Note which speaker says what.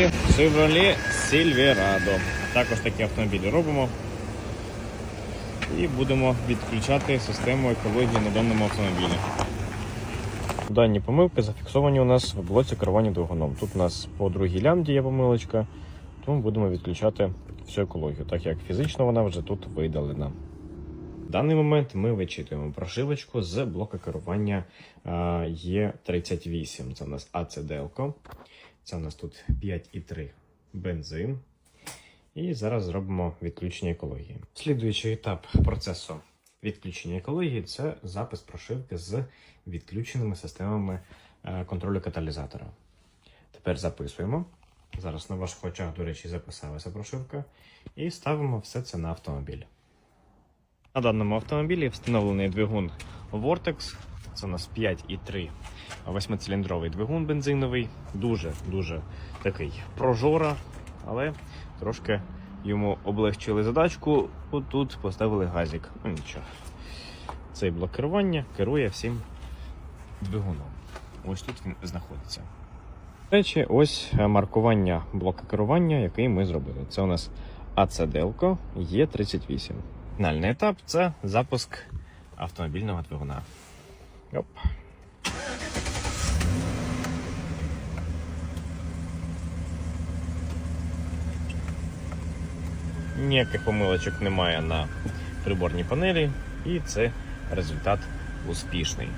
Speaker 1: роботі Chevrolet Silverado. Також такі автомобілі робимо. І будемо відключати систему екології на даному автомобілі. Дані помилки зафіксовані у нас в блоці керування двигуном. Тут у нас по другій лямді є помилочка, тому будемо відключати всю екологію, так як фізично вона вже тут видалена. В даний момент ми вичитуємо прошивочку з блока керування Е38. Це у нас ACDL. Це у нас тут 5,3 бензин. І зараз зробимо відключення екології. Слідуючий етап процесу відключення екології це запис прошивки з відключеними системами е, контролю каталізатора. Тепер записуємо. Зараз на ваших очах, до речі, записалася прошивка. І ставимо все це на автомобіль. На даному автомобілі встановлений двигун Vortex. Це у нас 5,3 восьмициліндровий двигун бензиновий. Дуже-дуже такий прожора, але трошки йому облегчили задачку. Отут поставили газик. Ну нічого. Цей блок керування керує всім двигуном. Ось тут він знаходиться. До речі, ось маркування блока керування, який ми зробили. Це у нас ACDL E38. Фінальний етап це запуск автомобільного двигуна. Оп. Ніяких помилочок немає на приборній панелі, і це результат успішний.